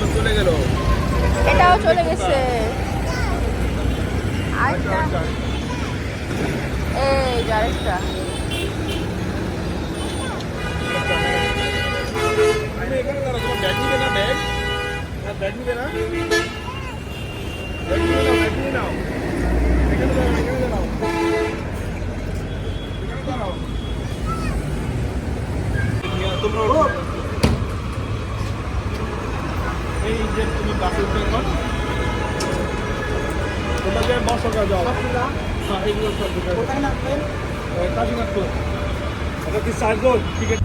তো চলে গেল। এটাও চলে গেছে। এই আরেকটা। ব্যাগ নিবে না ব্যাগ নিবে না? ব্যাগ নিবে নাও ব্যাগ নিয়ে নাও এখানে দাঁড়াও এখানে দাঁড়াও। এখানে দাঁড়াও। তোমরা এই যে তুমি বাসে উঠে এখন তোমরা যে যাও। হ্যাঁ এইগুলো সব কাশীনাথপুর এটা কি চার্জ টিকিট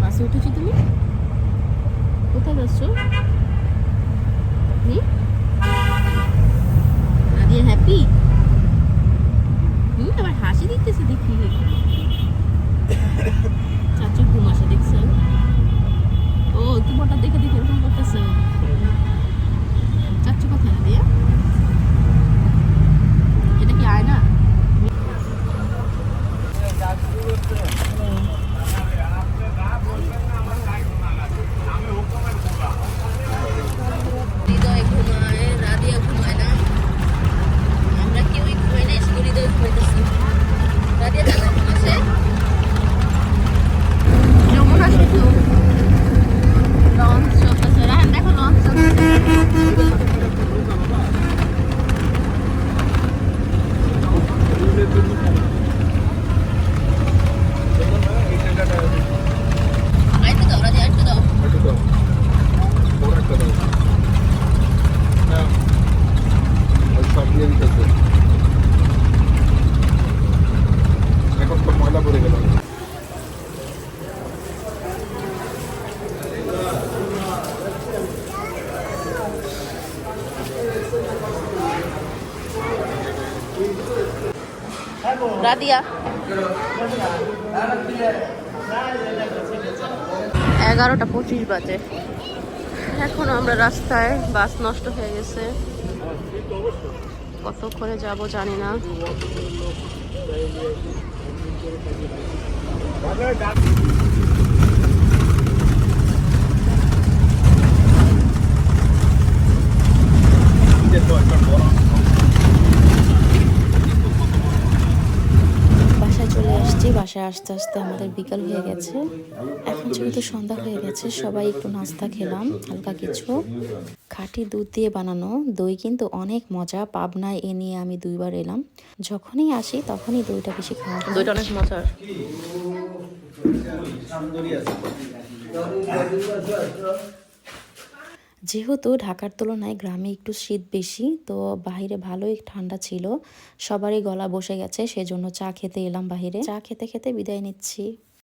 বাসে উঠেছো তুমি? কোথায় যাচ্ছ? হ্যাপি হুম আবার হাসি দিতেছে দেখি চাচা ঘুম আসে দেখছেন ও তুমি ওটা দেখে দেখে এরকম করতেছে চাচু কোথায় আদিয়া এটা কি আয়না হৃদয় ঘুমায় রাদিয়া ঘুমায় না আমরা কেউই ঘুমাই না শুধু হৃদয় ঘুমাইতেছি রাদিয়া দাদা ঘুমাছে যমুনা শুধু লঞ্চ চলতেছে রাহান দেখো লঞ্চ চলতেছে এই জায়গাটা আরেকটু দাও রাদিয়া আরেকটু দাও একটু দাও বড় একটা দাও হ্যাঁ ওই সব দিয়ে দিতেছে এখন তো ময়লা পড়ে গেল রাদিয়া। এগারোটা পঁচিশ বাজে। এখন আমরা রাস্তায় বাস নষ্ট হয়ে গেছে। কতক্ষণে যাব জানি না চলে আসছি বাসায় আসতে আসতে আমাদের বিকাল হয়ে গেছে। এখন যেহেতু সন্ধ্যা হয়ে গেছে, সবাই একটু নাস্তা খেলাম, হালকা কিছু। খাঁটি দুধ দিয়ে বানানো দই কিন্তু অনেক মজা পাবনায় এ নিয়ে আমি দুইবার এলাম। যখনই আসি তখনই দইটা বেশি খাওয়া। দুইটা অনেক মজার। যেহেতু ঢাকার তুলনায় গ্রামে একটু শীত বেশি, তো বাইরে ভালোই ঠান্ডা ছিল। সবারই গলা বসে গেছে, সেজন্য চা খেতে এলাম বাহিরে। চা খেতে খেতে বিদায় নিচ্ছি।